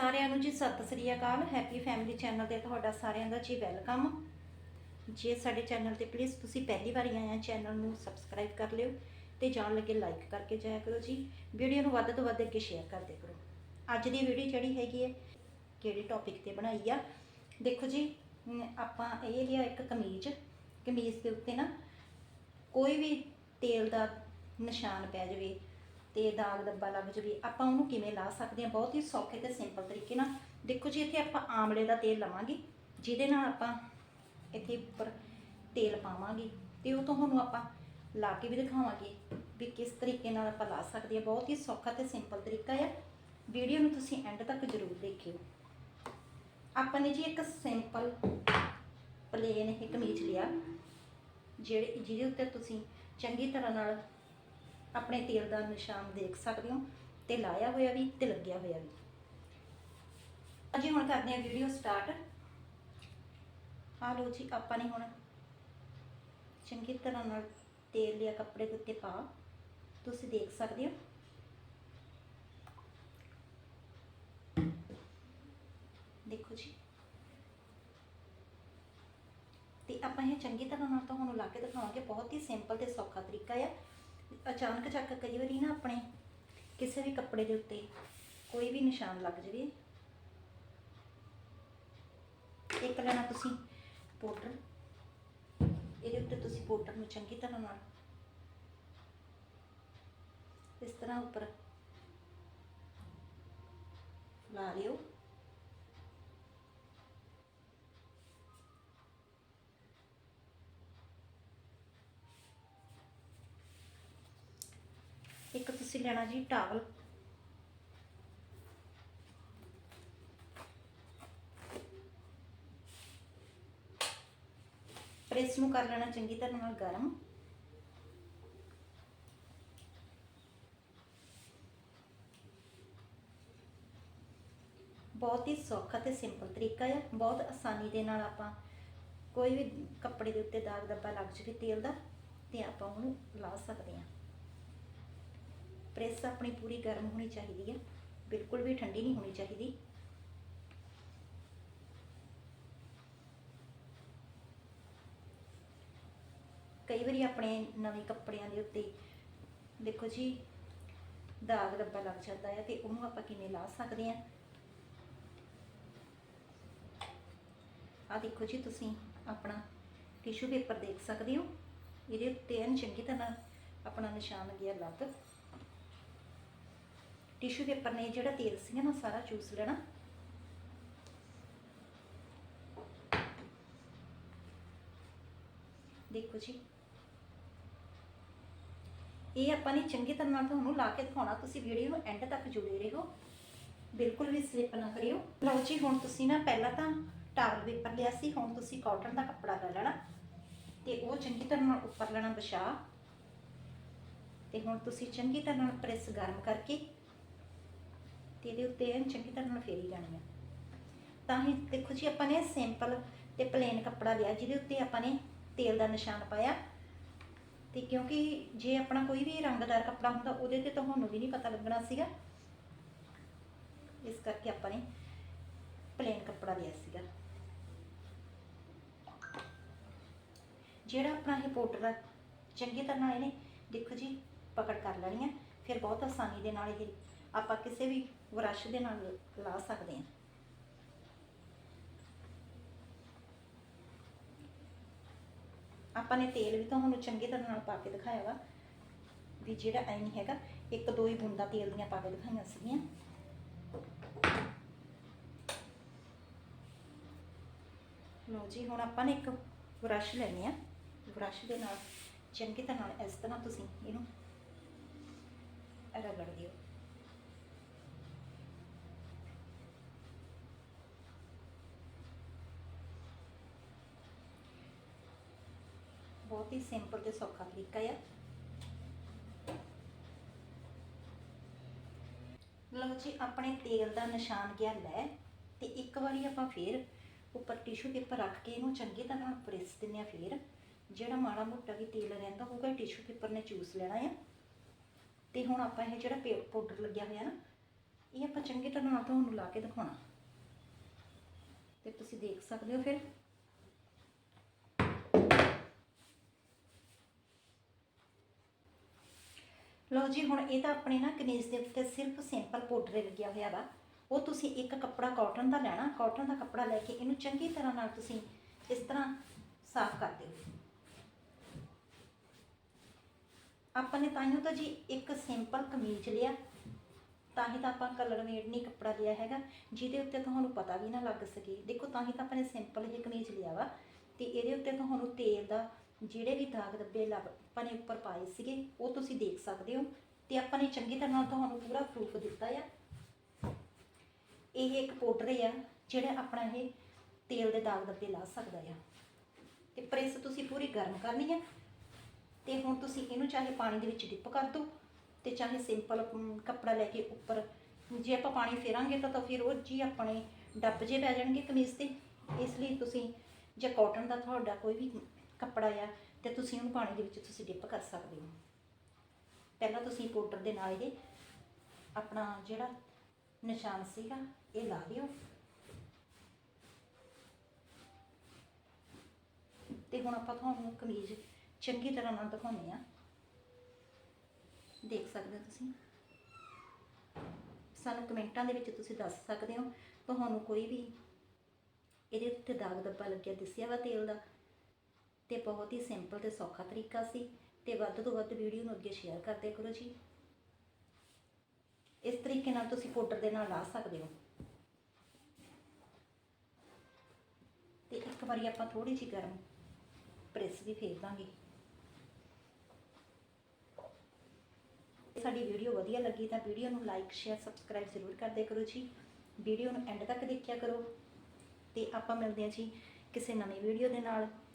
ਸਾਰਿਆਂ ਨੂੰ ਜੀ ਸਤਿ ਸ੍ਰੀ ਅਕਾਲ ਹੈਪੀ ਫੈਮਿਲੀ ਚੈਨਲ ਤੇ ਤੁਹਾਡਾ ਸਾਰਿਆਂ ਦਾ ਜੀ ਵੈਲਕਮ। ਜੇ ਸਾਡੇ ਚੈਨਲ ਤੇ ਪਲੀਜ਼ ਤੁਸੀਂ ਪਹਿਲੀ ਵਾਰੀ ਆਏ ਆ, ਚੈਨਲ ਨੂੰ ਸਬਸਕ੍ਰਾਈਬ ਕਰ ਲਿਓ ਤੇ ਜਾਣ ਲੱਗੇ ਲਾਈਕ ਕਰਕੇ ਜਾਇਆ ਕਰੋ ਜੀ। ਵੀਡੀਓ ਨੂੰ ਵੱਧ ਤੋਂ ਵੱਧ ਅੱਗੇ ਸ਼ੇਅਰ ਕਰਦੇ ਕਰੋ। ਅੱਜ ਦੀ ਵੀਡੀਓ ਜਿਹੜੀ ਹੈਗੀ ਹੈ, ਕਿਹੜੇ ਟੌਪਿਕ ਤੇ ਬਣਾਈ ਆ? ਦੇਖੋ ਜੀ ਆਪਾਂ ਇਹ ਲਿਆ ਇੱਕ ਕਮੀਜ਼ ਕਮੀਜ਼ ਦੇ ਉੱਤੇ ਨਾ ਕੋਈ ਵੀ ਤੇਲ ਦਾ ਨਿਸ਼ਾਨ ਪੈ ਜਾਵੇ ਤੇ ਦਾਗ ਦੱਬਾ ਲੱਗ ਜਾਵੇ ਆਪਾਂ ਉਹਨੂੰ ਕਿਵੇਂ ਲਾ ਸਕਦੇ ਹਾਂ, ਬਹੁਤ ਹੀ ਸੌਖੇ ਤੇ ਸਿੰਪਲ ਤਰੀਕੇ ਨਾਲ। ਦੇਖੋ ਜੀ, ਇੱਥੇ ਆਪਾਂ ਆਮਲੇ ਦਾ ਤੇਲ ਲਵਾਂਗੇ, ਜਿਹਦੇ ਨਾਲ ਆਪਾਂ ਇੱਥੇ ਉੱਪਰ ਤੇਲ ਪਾਵਾਂਗੇ ਤੇ ਉਹ ਤੁਹਾਨੂੰ ਆਪਾਂ ਲਾ ਕੇ ਵੀ ਦਿਖਾਵਾਂਗੇ ਵੀ ਕਿਸ ਤਰੀਕੇ ਨਾਲ ਆਪਾਂ ਲਾ ਸਕਦੇ ਹਾਂ। ਬਹੁਤ ਹੀ ਸੌਖਾ ਤੇ ਸਿੰਪਲ ਤਰੀਕਾ ਹੈ ਵੀਡੀਓ ਨੂੰ ਤੁਸੀਂ ਐਂਡ ਤੱਕ ਜ਼ਰੂਰ ਦੇਖਿਓ। ਆਪਾਂ ਨੇ ਜੀ ਇੱਕ ਸਿੰਪਲ ਪਲੇਨ ਇਹ ਕਮੀਜ਼ ਲਿਆ, ਜਿਹੜੇ ਜਿਹਦੇ ਉੱਤੇ ਤੁਸੀਂ ਚੰਗੀ ਤਰ੍ਹਾਂ ਨਾਲ ਆਪਣੇ ਤੇਲ ਦਾ ਨਿਸ਼ਾਨ ਦੇਖ ਸਕਦੇ ਹੋ ਤੇ ਲਾਇਆ ਹੋਇਆ ਵੀ ਤੇ ਲੱਗਿਆ ਹੋਇਆ ਵੀ। ਅਜੀ ਹੁਣ ਕਰਦੇ ਹਾਂ ਵੀਡੀਓ ਸਟਾਰਟ ਆ ਲੋ ਜੀ, ਆਪਾਂ ਨੇ ਹੁਣ ਚੰਗੀ ਤਰ੍ਹਾਂ ਨਾਲ ਤੇਲ ਲਿਆ ਕੱਪੜੇ ਦੇ ਉੱਤੇ ਪਾ। ਤੁਸੀਂ ਦੇਖ ਸਕਦੇ ਹੋ। ਦੇਖੋ ਜੀ। ਤੇ ਆਪਾਂ ਇਹ ਚੰਗੀ ਤਰ੍ਹਾਂ ਨਾਲ ਤੁਹਾਨੂੰ ਲਾ ਕੇ ਦਿਖਾਵਾਂਗੇ, ਬਹੁਤ ਹੀ ਸਿੰਪਲ ਤੇ ਸੌਖਾ ਤਰੀਕਾ ਹੈ ਅਚਾਨਕ ਚੱਕ ਕਈ ਵਾਰੀ ਨਾ ਆਪਣੇ ਕਿਸੇ ਵੀ ਕੱਪੜੇ ਦੇ ਉੱਤੇ ਕੋਈ ਵੀ ਨਿਸ਼ਾਨ ਲੱਗ ਜਾਵੇ। ਇੱਕ ਲੈਣਾ ਤੁਸੀਂ ਪਾਊਡਰ ਇਹਦੇ ਉੱਤੇ ਤੁਸੀਂ ਪਾਊਡਰ ਨੂੰ ਚੰਗੀ ਤਰ੍ਹਾਂ ਨਾਲ ਇਸ ਤਰ੍ਹਾਂ ਉੱਪਰ ਲਾ ਲਿਓ। ਇੱਕ ਲੈਣਾ ਜੀ ਟਾਵਲ। ਪ੍ਰੈਸ ਨੂੰ ਕਰ ਲੈਣਾ ਚੰਗੀ ਤਰ੍ਹਾਂ ਨਾਲ ਗਰਮ। ਬਹੁਤ ਹੀ ਸੌਖਾ ਤੇ ਸਿੰਪਲ ਤਰੀਕਾ ਹੈ ਬਹੁਤ ਆਸਾਨੀ ਦੇ ਨਾਲ ਆਪਾਂ ਕੋਈ ਵੀ ਕੱਪੜੇ ਦੇ ਉੱਤੇ ਦਾਗ ਧੱਬਾ ਲੱਗ ਜਾਵੇ ਤੇਲ ਦਾ, ਤੇ ਆਪਾਂ ਉਹਨੂੰ ਲਾ ਸਕਦੇ ਹਾਂ। ਪ੍ਰੈਸ ਆਪਣੀ ਪੂਰੀ ਗਰਮ ਹੋਣੀ ਚਾਹੀਦੀ ਹੈ ਬਿਲਕੁਲ ਵੀ ਠੰਡੀ ਨਹੀਂ ਹੋਣੀ ਚਾਹੀਦੀ। ਕਈ ਵਾਰੀ ਆਪਣੇ ਨਵੇਂ ਕੱਪੜਿਆਂ ਦੇ ਉੱਤੇ, ਦੇਖੋ ਜੀ, ਦਾਗ ਧੱਬਾ ਲੱਗ ਜਾਂਦਾ ਹੈ ਤੇ ਉਹਨੂੰ ਆਪਾਂ ਕਿਵੇਂ ਲਾ ਸਕਦੇ ਹਾਂ ਆ ਦੇਖੋ ਜੀ ਤੁਸੀਂ ਆਪਣਾ ਟਿਸ਼ੂ ਪੇਪਰ ਦੇਖ ਸਕਦੇ ਹੋ। ਇਹਦੇ ਉੱਤੇ ਐਨ ਚੰਗੀ ਤਰ੍ਹਾਂ ਆਪਣਾ ਨਿਸ਼ਾਨ ਗਿਆ ਲੱਗ ਟਿਸ਼ੂ ਪੇਪਰ ਨੇ ਜਿਹੜਾ ਤੇਲ ਸੀਗਾ ਨਾ, ਸਾਰਾ ਚੂਸ ਲੈਣਾ। ਦੇਖੋ ਜੀ। ਇਹ ਆਪਾਂ ਨੇ ਚੰਗੀ ਤਰ੍ਹਾਂ ਨਾਲ ਤੁਹਾਨੂੰ ਲਾ ਕੇ ਦਿਖਾਉਣਾ। ਤੁਸੀਂ ਵੀਡੀਓ ਨੂੰ ਐਂਡ ਤੱਕ ਜੁੜੇ ਰਹੋ। ਬਿਲਕੁਲ ਵੀ ਸਲਿਪ ਨਾ ਕਰਿਓ। ਲਓ ਜੀ, ਹੁਣ ਤੁਸੀਂ ਨਾ ਪਹਿਲਾਂ ਤਾਂ ਟਾਵਲ ਪੇਪਰ ਲਿਆ ਸੀ, ਹੁਣ ਤੁਸੀਂ ਕਾਟਨ ਦਾ ਕੱਪੜਾ ਲੈ ਲੈਣਾ। ਤੇ ਉਹ ਚੰਗੀ ਤਰ੍ਹਾਂ ਨਾਲ ਉੱਪਰ ਲੈਣਾ ਵਿਛਾ ਤੇ ਹੁਣ ਤੁਸੀਂ ਚੰਗੀ ਤਰ੍ਹਾਂ ਨਾਲ ਪ੍ਰੈਸ ਗਰਮ ਕਰਕੇ ਤੇ ਇਹਦੇ ਉੱਤੇ ਐਨ ਚੰਗੀ ਤਰ੍ਹਾਂ ਨਾਲ ਫੇਰੀ ਜਾਣੀ ਆ। ਤਾਂ ਹੀ ਦੇਖੋ ਜੀ, ਆਪਾਂ ਨੇ ਸਿੰਪਲ ਤੇ ਪਲੇਨ ਕੱਪੜਾ ਲਿਆ, ਜਿਹਦੇ ਉੱਤੇ ਆਪਾਂ ਨੇ ਤੇਲ ਦਾ ਨਿਸ਼ਾਨ ਪਾਇਆ। ਤੇ ਕਿਉਂਕਿ ਜੇ ਆਪਣਾ ਕੋਈ ਵੀ ਰੰਗਦਾਰ ਕੱਪੜਾ ਹੁੰਦਾ, ਉਹਦੇ ਤੇ ਤੁਹਾਨੂੰ ਵੀ ਨਹੀਂ ਪਤਾ ਲੱਗਣਾ ਸੀਗਾ। ਇਸ ਕਰਕੇ ਆਪਾਂ ਨੇ ਪਲੇਨ ਕੱਪੜਾ ਲਿਆ ਸੀਗਾ। ਜਿਹੜਾ ਆਪਣਾ ਇਹ ਪਾਊਡਰ ਆ, ਚੰਗੀ ਤਰ੍ਹਾਂ ਨਾਲ ਇਹਨੇ ਦੇਖੋ ਜੀ, ਪਕੜ ਕਰ ਲੈਣੀ ਹੈ ਫਿਰ ਬਹੁਤ ਆਸਾਨੀ ਦੇ ਨਾਲ ਇਹ ਆਪਾਂ ਕਿਸੇ ਵੀ ਬ੍ਰਸ਼ ਦੇ ਨਾਲ ਲਾ ਸਕਦੇ ਹਾਂ। ਆਪਾਂ ਨੇ ਤੇਲ ਵੀ ਤੁਹਾਨੂੰ ਚੰਗੇ ਤਰ੍ਹਾਂ ਨਾਲ ਪਾ ਕੇ ਦਿਖਾਇਆ ਵਾ ਵੀ ਜਿਹੜਾ ਐ ਨਹੀਂ ਹੈਗਾ, ਇੱਕ ਦੋ ਹੀ ਬੂੰਦਾਂ ਤੇਲ ਦੀਆਂ ਪਾ ਕੇ ਦਿਖਾਈਆਂ ਸੀਗੀਆਂ। ਲਓ ਜੀ, ਹੁਣ ਆਪਾਂ ਨੇ ਇੱਕ ਬ੍ਰਸ਼ ਲੈਣੇ ਆ। ਬ੍ਰਸ਼ ਦੇ ਨਾਲ ਚੰਗੀ ਤਰ੍ਹਾਂ ਨਾਲ ਇਸ ਤਰ੍ਹਾਂ ਤੁਸੀਂ ਇਹਨੂੰ ਰਗੜ ਦਿਓ। ਬਹੁਤ ਹੀ ਸਿੰਪਲ ਤੇ ਸੌਖਾ ਤਰੀਕਾ ਆ। ਲਓ ਜੀ, ਆਪਣੇ ਤੇਲ ਦਾ ਨਿਸ਼ਾਨ ਗਿਆ ਲੈ ਤੇ ਇੱਕ ਵਾਰੀ ਆਪਾਂ ਫੇਰ ਉੱਪਰ ਟਿਸ਼ੂ ਪੇਪਰ ਰੱਖ ਕੇ ਇਹਨੂੰ ਚੰਗੀ ਤਰ੍ਹਾਂ ਨਾਲ ਪ੍ਰੈਸ ਦਿੰਦੇ ਆ ਫੇਰ। ਜਿਹੜਾ ਮਾੜਾ ਮੋਟਾ ਵੀ ਤੇਲ ਰਹਿੰਦਾ ਹੋਊਗਾ ਟਿਸ਼ੂ ਪੇਪਰ ਨੇ ਚੂਸ ਲੈਣਾ ਆ। ਤੇ ਹੁਣ ਆਪਾਂ ਇਹ ਜਿਹੜਾ ਪਾਊਡਰ ਲੱਗਿਆ ਹੋਇਆ ਨਾ, ਇਹ ਆਪਾਂ ਚੰਗੀ ਤਰ੍ਹਾਂ ਨਾਲ ਤੁਹਾਨੂੰ ਲਾ ਕੇ ਦਿਖਾਉਣਾ। ਤੇ ਤੁਸੀਂ ਦੇਖ ਸਕਦੇ ਹੋ ਫਿਰ। ਲਓ ਜੀ, ਹੁਣ ਇਹ ਤਾਂ ਆਪਣੇ ਨਾ ਕਮੀਜ਼ ਦੇ ਉੱਤੇ ਸਿਰਫ ਸਿੰਪਲ ਪਾਊਡਰ ਲੱਗਿਆ ਹੋਇਆ ਵਾ। ਉਹ ਤੁਸੀਂ ਇੱਕ ਕੱਪੜਾ ਕਾਟਨ ਦਾ ਲੈਣਾ ਕਾਟਨ ਦਾ ਕੱਪੜਾ ਲੈ ਕੇ ਇਹਨੂੰ ਚੰਗੀ ਤਰ੍ਹਾਂ ਨਾਲ ਤੁਸੀਂ ਇਸ ਤਰ੍ਹਾਂ ਸਾਫ਼ ਕਰ ਦਿਓ। ਆਪਾਂ ਨੇ ਤਾਂਹੀਓ ਤਾਂ ਜੀ ਇੱਕ ਸਿੰਪਲ ਕਮੀਜ਼ ਲਿਆ, ਤਾਂ ਹੀ ਤਾਂ ਆਪਾਂ ਕਲਰ ਮੇਡ ਕੱਪੜਾ ਲਿਆ ਹੈਗਾ। ਜਿਹਦੇ ਉੱਤੇ ਤੁਹਾਨੂੰ ਪਤਾ ਵੀ ਨਾ ਲੱਗ ਸਕੇ। ਦੇਖੋ, ਤਾਂ ਹੀ ਤਾਂ ਆਪਾਂ ਨੇ ਸਿੰਪਲ ਜਿਹੀ ਕਮੀਜ਼ ਲਿਆ ਵਾ। ਤੇ ਇਹਦੇ ਉੱਤੇ ਤੁਹਾਨੂੰ ਤੇਲ ਦਾ ਜਿਹੜੇ ਵੀ ਦਾਗ ਦੱਬੇ ਲੱਭ ਆਪਾਂ ਨੇ ਉੱਪਰ ਪਾਏ ਸੀਗੇ, ਉਹ ਤੁਸੀਂ ਦੇਖ ਸਕਦੇ ਹੋ ਤੇ ਆਪਾਂ ਨੇ ਚੰਗੀ ਤਰ੍ਹਾਂ ਨਾਲ ਤੁਹਾਨੂੰ ਪੂਰਾ ਪ੍ਰੂਫ ਦਿੱਤਾ ਆ। ਇਹ ਇੱਕ ਪਾਊਡਰ ਆ ਜਿਹੜਾ ਆਪਣਾ ਇਹ ਤੇਲ ਦੇ ਦਾਗ ਦੱਬੇ ਲਾ ਸਕਦਾ ਆ। ਤੇ ਪ੍ਰੈਸ ਤੁਸੀਂ ਪੂਰੀ ਗਰਮ ਕਰਨੀ ਆ ਤੇ ਹੁਣ ਤੁਸੀਂ ਇਹਨੂੰ ਚਾਹੇ ਪਾਣੀ ਦੇ ਵਿੱਚ ਡਿਪ ਕਰ ਦਿਓ ਤੇ ਚਾਹੇ ਸਿੰਪਲ ਕੱਪੜਾ ਲੈ ਕੇ ਉੱਪਰ ਜੇ ਆਪਾਂ ਪਾਣੀ ਫੇਰਾਂਗੇ ਤਾਂ ਤਾਂ ਫਿਰ ਉਹ ਜੀ ਆਪਣੇ ਡੱਬ ਜੇ ਪੈ ਜਾਣਗੇ ਕਮੀਜ਼ ਤੇ। ਇਸ ਲਈ ਤੁਸੀਂ ਜੇ ਕਾਟਨ ਦਾ ਤੁਹਾਡਾ ਕੋਈ ਵੀ ਕੱਪੜਾ ਆ ਤੇ ਤੁਸੀਂ ਉਹਨੂੰ ਪਾਣੀ ਦੇ ਵਿੱਚ ਤੁਸੀਂ ਡਿਪ ਕਰ ਸਕਦੇ ਹੋ। ਪਹਿਲਾਂ ਤੁਸੀਂ ਪਾਊਡਰ ਦੇ ਨਾਲ ਇਹਦੇ ਆਪਣਾ ਜਿਹੜਾ ਨਿਸ਼ਾਨ ਸੀਗਾ, ਇਹ ਲਾ ਦਿਓ ਤੇ ਹੁਣ ਆਪਾਂ ਤੁਹਾਨੂੰ ਕਮੀਜ਼ ਚੰਗੀ ਤਰ੍ਹਾਂ ਨਾਲ ਦਿਖਾਉਂਦੇ ਆ ਦੇਖ ਸਕਦੇ ਹੋ ਤੁਸੀਂ? ਸਾਨੂੰ ਕਮੈਂਟਾਂ ਦੇ ਵਿੱਚ ਤੁਸੀਂ ਦੱਸ ਸਕਦੇ ਹੋ। ਤੁਹਾਨੂੰ ਕੋਈ ਵੀ ਇਹਦੇ ਉੱਤੇ ਦਾਗ ਦੱਬਾ ਲੱਗਿਆ, ਦਿਸਿਆ ਵਾ ਤੇਲ ਦਾ ਤੇ ਬਹੁਤ ਹੀ ਸਿੰਪਲ ਤੇ ਸੌਖਾ ਤਰੀਕਾ ਸੀ ਤੇ ਵੱਧ ਤੋਂ ਵੱਧ ਵੀਡੀਓ ਨੂੰ ਅੱਗੇ ਸ਼ੇਅਰ ਕਰਦੇ ਕਰੋ ਜੀ। ਇਸ ਤਰੀਕੇ ਨਾਲ ਤੁਸੀਂ ਪਾਊਡਰ ਦੇ ਨਾਲ ਲਾ ਸਕਦੇ ਹੋ। ਤੇ ਇੱਕ ਵਾਰੀ ਆਪਾਂ ਥੋੜੀ ਜਿਹੀ ਗਰਮ ਪ੍ਰੈਸ ਵੀ ਫੇਰ ਦਾਂਗੇ। ਸਾਡੀ ਵੀਡੀਓ ਵਧੀਆ ਲੱਗੀ ਤਾਂ ਵੀਡੀਓ ਨੂੰ ਲਾਈਕ ਸ਼ੇਅਰ ਸਬਸਕ੍ਰਾਈਬ ਜ਼ਰੂਰ ਕਰਦੇ ਕਰੋ ਜੀ। ਵੀਡੀਓ ਨੂੰ ਐਂਡ ਤੱਕ ਦੇਖਿਆ ਕਰੋ। ਤੇ ਆਪਾਂ ਮਿਲਦੇ ਹਾਂ ਜੀ ਕਿਸੇ ਨਵੀਂ ਵੀਡੀਓ ਦੇ ਨਾਲ।